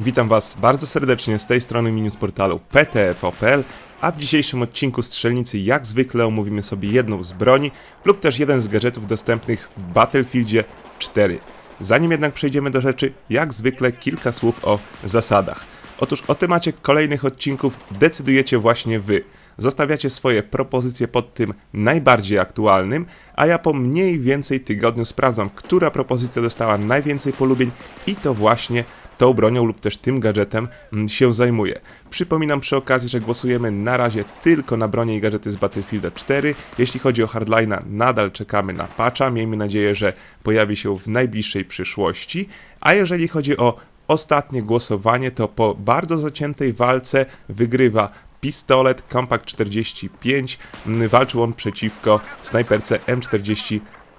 Witam Was bardzo serdecznie z tej strony menu z portalu PTFOPL, a w dzisiejszym odcinku Strzelnicy jak zwykle omówimy sobie jedną z broni lub też jeden z gadżetów dostępnych w Battlefieldzie 4. Zanim jednak przejdziemy do rzeczy, jak zwykle kilka słów o zasadach. Otóż o temacie kolejnych odcinków decydujecie właśnie Wy. Zostawiacie swoje propozycje pod tym najbardziej aktualnym, a ja po mniej więcej tygodniu sprawdzam, która propozycja dostała najwięcej polubień i to właśnie tą bronią lub też tym gadżetem mm, się zajmuję. Przypominam przy okazji, że głosujemy na razie tylko na bronie i gadżety z Battlefielda 4. Jeśli chodzi o Hardline'a, nadal czekamy na patcha. Miejmy nadzieję, że pojawi się w najbliższej przyszłości. A jeżeli chodzi o ostatnie głosowanie, to po bardzo zaciętej walce wygrywa pistolet Compact 45. Mm, Walczył on przeciwko snajperce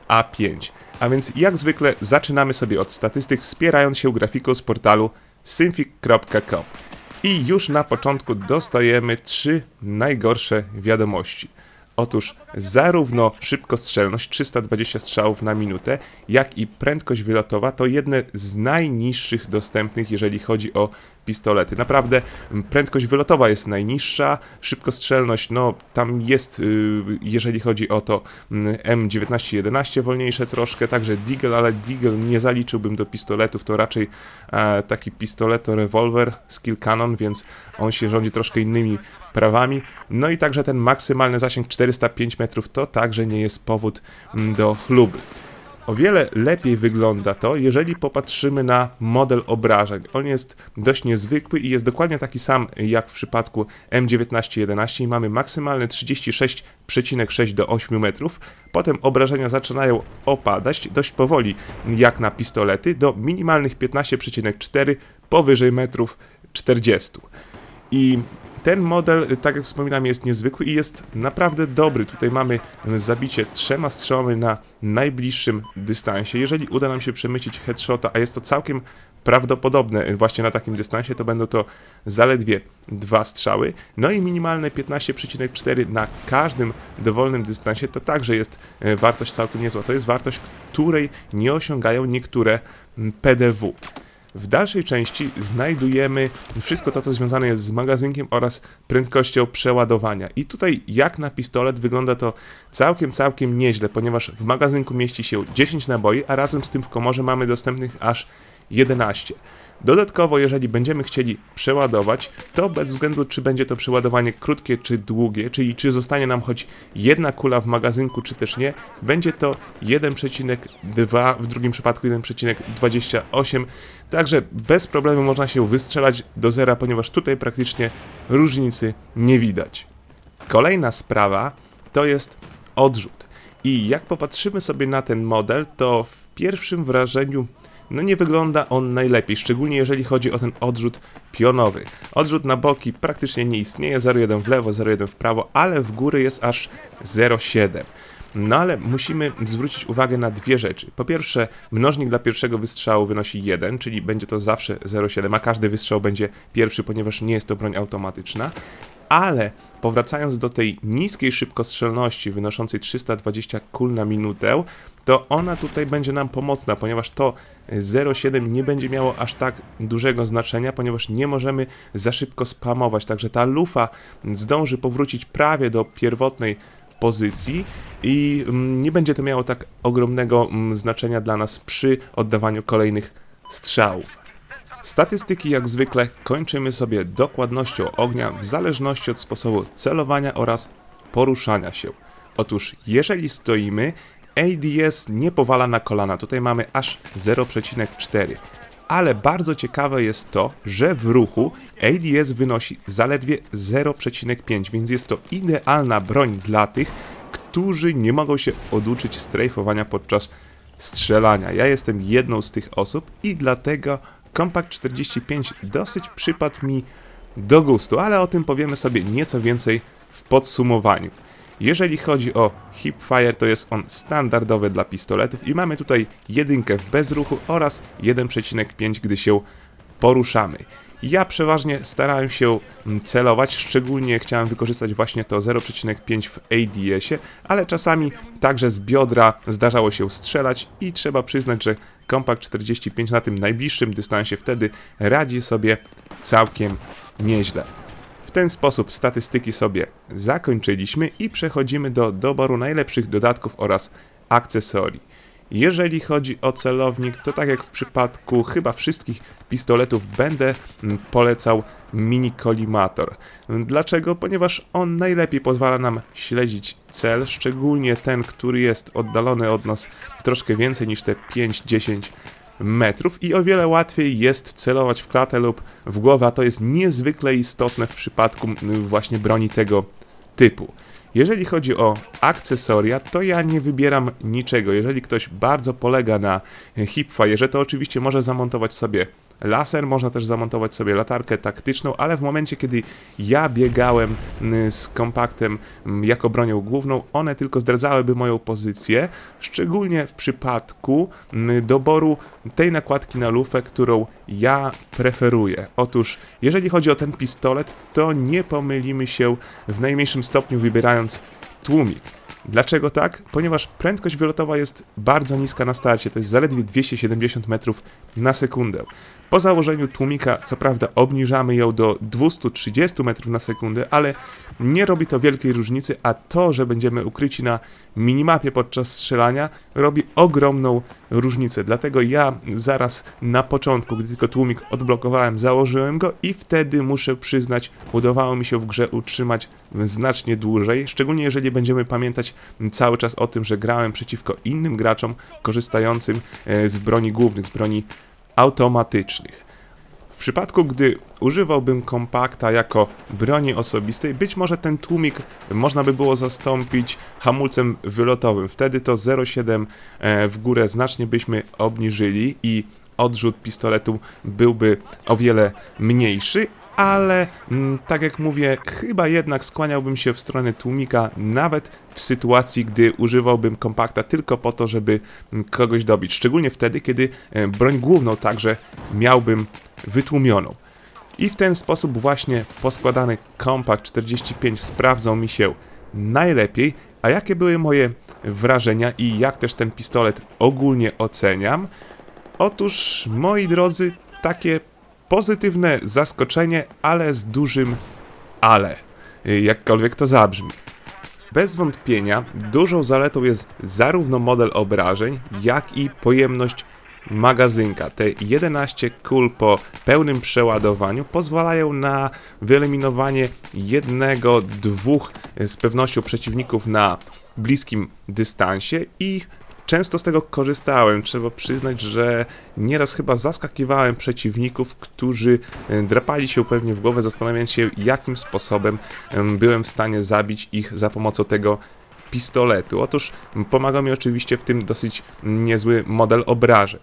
M40A5. A więc jak zwykle zaczynamy sobie od statystyk, wspierając się grafiką z portalu symfic.com. I już na początku dostajemy trzy najgorsze wiadomości. Otóż zarówno szybkostrzelność 320 strzałów na minutę, jak i prędkość wylotowa to jedne z najniższych dostępnych, jeżeli chodzi o pistolety. Naprawdę prędkość wylotowa jest najniższa, szybkostrzelność, no tam jest, y, jeżeli chodzi o to mm, M1911 wolniejsze troszkę, także Deagle, ale Deagle nie zaliczyłbym do pistoletów, to raczej e, taki pistoleto rewolwer skill cannon, więc on się rządzi troszkę innymi prawami. No i także ten maksymalny zasięg 405 metrów to także nie jest powód mm, do chluby. O wiele lepiej wygląda to, jeżeli popatrzymy na model obrażeń. On jest dość niezwykły i jest dokładnie taki sam jak w przypadku M1911 i mamy maksymalny 36,6 do 8 metrów. Potem obrażenia zaczynają opadać dość powoli jak na pistolety do minimalnych 15,4 powyżej metrów 40. I ten model, tak jak wspominałem, jest niezwykły i jest naprawdę dobry. Tutaj mamy zabicie trzema strzałami na najbliższym dystansie. Jeżeli uda nam się przemycić headshota, a jest to całkiem prawdopodobne właśnie na takim dystansie, to będą to zaledwie dwa strzały. No i minimalne 15,4 na każdym dowolnym dystansie to także jest e, wartość całkiem niezła. To jest wartość, której nie osiągają niektóre mm, PDW. W dalszej części znajdujemy wszystko to, co związane jest z magazynkiem oraz prędkością przeładowania. I tutaj, jak na pistolet, wygląda to całkiem, całkiem nieźle, ponieważ w magazynku mieści się 10 naboi, a razem z tym w komorze mamy dostępnych aż 11. Dodatkowo, jeżeli będziemy chcieli przeładować, to bez względu czy będzie to przeładowanie krótkie czy długie, czyli czy zostanie nam choć jedna kula w magazynku, czy też nie, będzie to 1,2, w drugim przypadku 1,28, także bez problemu można się wystrzelać do zera, ponieważ tutaj praktycznie różnicy nie widać. Kolejna sprawa to jest odrzut. I jak popatrzymy sobie na ten model, to w pierwszym wrażeniu no nie wygląda on najlepiej, szczególnie jeżeli chodzi o ten odrzut pionowy. Odrzut na boki praktycznie nie istnieje, 0,1 w lewo, 0,1 w prawo, ale w górę jest aż 0,7. No ale musimy zwrócić uwagę na dwie rzeczy. Po pierwsze, mnożnik dla pierwszego wystrzału wynosi 1, czyli będzie to zawsze 0,7, a każdy wystrzał będzie pierwszy, ponieważ nie jest to broń automatyczna. Ale powracając do tej niskiej szybkostrzelności wynoszącej 320 kul na minutę, to ona tutaj będzie nam pomocna, ponieważ to 0,7 nie będzie miało aż tak dużego znaczenia, ponieważ nie możemy za szybko spamować, także ta lufa zdąży powrócić prawie do pierwotnej pozycji i mm, nie będzie to miało tak ogromnego mm, znaczenia dla nas przy oddawaniu kolejnych strzałów. Statystyki jak zwykle kończymy sobie dokładnością ognia w zależności od sposobu celowania oraz poruszania się. Otóż jeżeli stoimy, ADS nie powala na kolana, tutaj mamy aż 0,4. Ale bardzo ciekawe jest to, że w ruchu ADS wynosi zaledwie 0,5, więc jest to idealna broń dla tych, którzy nie mogą się oduczyć strajfowania podczas strzelania. Ja jestem jedną z tych osób i dlatego Compact 45 dosyć przypadł mi do gustu, ale o tym powiemy sobie nieco więcej w podsumowaniu. Jeżeli chodzi o hipfire, to jest on standardowy dla pistoletów i mamy tutaj jedynkę w bezruchu oraz 1,5, gdy się poruszamy. Ja przeważnie starałem się celować, szczególnie chciałem wykorzystać właśnie to 0,5 w ADS-ie, ale czasami także z biodra zdarzało się strzelać i trzeba przyznać, że Compact 45 na tym najbliższym dystansie wtedy radzi sobie całkiem nieźle. W ten sposób statystyki sobie zakończyliśmy i przechodzimy do doboru najlepszych dodatków oraz akcesorii. Jeżeli chodzi o celownik, to tak jak w przypadku chyba wszystkich pistoletów, będę mm, polecał mini kolimator. Dlaczego? Ponieważ on najlepiej pozwala nam śledzić cel, szczególnie ten, który jest oddalony od nas troszkę więcej niż te 5-10 metrów i o wiele łatwiej jest celować w klatę lub w głowę, a to jest niezwykle istotne w przypadku mm, właśnie broni tego typu. Jeżeli chodzi o akcesoria, to ja nie wybieram niczego. Jeżeli ktoś bardzo polega na hipfire, to oczywiście może zamontować sobie laser, można też zamontować sobie latarkę taktyczną, ale w momencie, kiedy ja biegałem z kompaktem jako bronią główną, one tylko zdradzałyby moją pozycję, szczególnie w przypadku doboru tej nakładki na lufę, którą ja preferuję. Otóż, jeżeli chodzi o ten pistolet, to nie pomylimy się w najmniejszym stopniu wybierając tłumik. Dlaczego tak? Ponieważ prędkość wylotowa jest bardzo niska na starcie, to jest zaledwie 270 metrów na sekundę. Po założeniu tłumika, co prawda, obniżamy ją do 230 metrów na sekundę, ale nie robi to wielkiej różnicy, a to, że będziemy ukryci na minimapie podczas strzelania, robi ogromną różnicę. Dlatego ja zaraz na początku, gdy tylko tłumik odblokowałem, założyłem go i wtedy muszę przyznać, udawało mi się w grze utrzymać znacznie dłużej, szczególnie jeżeli będziemy pamiętać cały czas o tym, że grałem przeciwko innym graczom korzystającym e, z broni głównych, z broni automatycznych. W przypadku, gdy używałbym kompakta jako broni osobistej, być może ten tłumik można by było zastąpić hamulcem wylotowym. Wtedy to 0,7 e, w górę znacznie byśmy obniżyli i odrzut pistoletu byłby o wiele mniejszy, ale mm, tak jak mówię, chyba jednak skłaniałbym się w stronę tłumika, nawet w sytuacji, gdy używałbym kompakta tylko po to, żeby mm, kogoś dobić. Szczególnie wtedy, kiedy e, broń główną także miałbym wytłumioną. I w ten sposób właśnie poskładany kompakt 45 sprawdzał mi się najlepiej. A jakie były moje wrażenia i jak też ten pistolet ogólnie oceniam? Otóż, moi drodzy, takie pozytywne zaskoczenie, ale z dużym ale, jakkolwiek to zabrzmi. Bez wątpienia dużą zaletą jest zarówno model obrażeń, jak i pojemność magazynka. Te 11 kul po pełnym przeładowaniu pozwalają na wyeliminowanie jednego, dwóch z pewnością przeciwników na bliskim dystansie i często z tego korzystałem. Trzeba przyznać, że nieraz chyba zaskakiwałem przeciwników, którzy e, drapali się pewnie w głowę, zastanawiając się, jakim sposobem byłem w stanie zabić ich za pomocą tego pistoletu. Otóż pomaga mi oczywiście w tym dosyć niezły model obrażeń.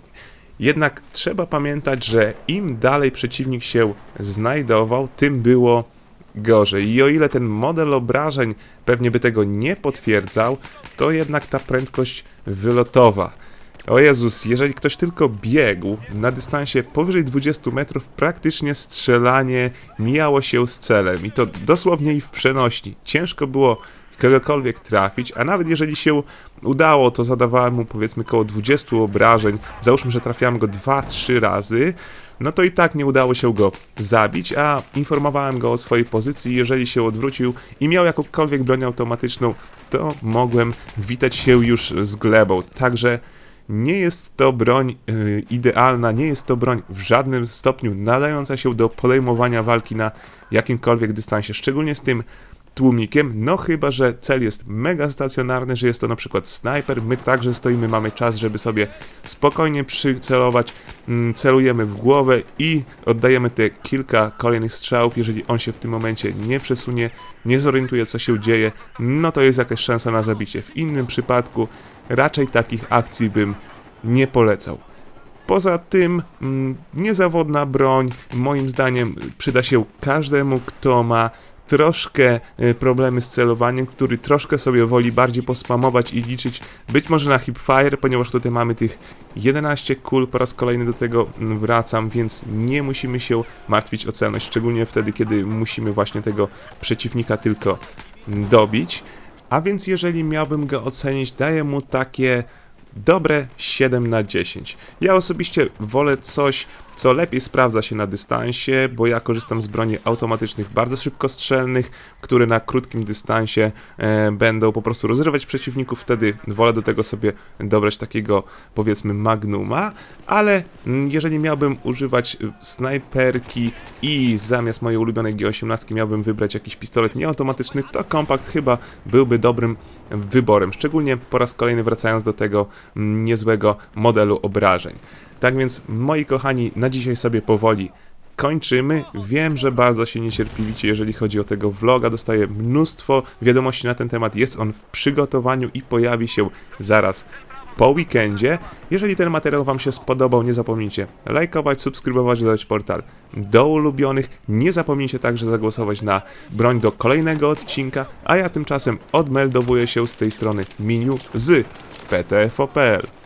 Jednak trzeba pamiętać, że im dalej przeciwnik się znajdował, tym było gorzej. I o ile ten model obrażeń pewnie by tego nie potwierdzał, to jednak ta prędkość wylotowa. O Jezus, jeżeli ktoś tylko biegł na dystansie powyżej 20 metrów, praktycznie strzelanie mijało się z celem i to dosłownie i w przenośni. Ciężko było kogokolwiek trafić, a nawet jeżeli się udało, to zadawałem mu powiedzmy około 20 obrażeń, załóżmy, że trafiałem go 2-3 razy, no to i tak nie udało się go zabić, a informowałem go o swojej pozycji, jeżeli się odwrócił i miał jakąkolwiek broń automatyczną, to mogłem witać się już z glebą, także nie jest to broń yy, idealna, nie jest to broń w żadnym stopniu nadająca się do podejmowania walki na jakimkolwiek dystansie, szczególnie z tym tłumikiem, no chyba, że cel jest mega stacjonarny, że jest to na przykład snajper, my także stoimy, mamy czas, żeby sobie spokojnie przycelować, mm, celujemy w głowę i oddajemy te kilka kolejnych strzałów, jeżeli on się w tym momencie nie przesunie, nie zorientuje co się dzieje, no to jest jakaś szansa na zabicie. W innym przypadku raczej takich akcji bym nie polecał. Poza tym, mm, niezawodna broń, moim zdaniem, przyda się każdemu, kto ma troszkę e, problemy z celowaniem, który troszkę sobie woli bardziej pospamować i liczyć być może na hipfire, ponieważ tutaj mamy tych 11 kul, po raz kolejny do tego wracam, więc nie musimy się martwić o celność, szczególnie wtedy, kiedy musimy właśnie tego przeciwnika tylko dobić. A więc jeżeli miałbym go ocenić, daję mu takie dobre 7 na 10. Ja osobiście wolę coś, co lepiej sprawdza się na dystansie, bo ja korzystam z broni automatycznych, bardzo szybkostrzelnych, które na krótkim dystansie e, będą po prostu rozrywać przeciwników. Wtedy wolę do tego sobie dobrać takiego, powiedzmy, magnuma, ale mm, jeżeli miałbym używać y, snajperki i zamiast mojej ulubionej G18 miałbym wybrać jakiś pistolet nieautomatyczny, to kompakt chyba byłby dobrym wyborem, szczególnie po raz kolejny wracając do tego mm, niezłego modelu obrażeń. Tak więc, moi kochani, na dzisiaj sobie powoli kończymy. Wiem, że bardzo się niecierpliwicie, jeżeli chodzi o tego vloga. Dostaję mnóstwo wiadomości na ten temat. Jest on w przygotowaniu i pojawi się zaraz po weekendzie. Jeżeli ten materiał Wam się spodobał, nie zapomnijcie lajkować, subskrybować, dodać portal do ulubionych. Nie zapomnijcie także zagłosować na broń do kolejnego odcinka, a ja tymczasem odmeldowuję się z tej strony menu z PTFOPL.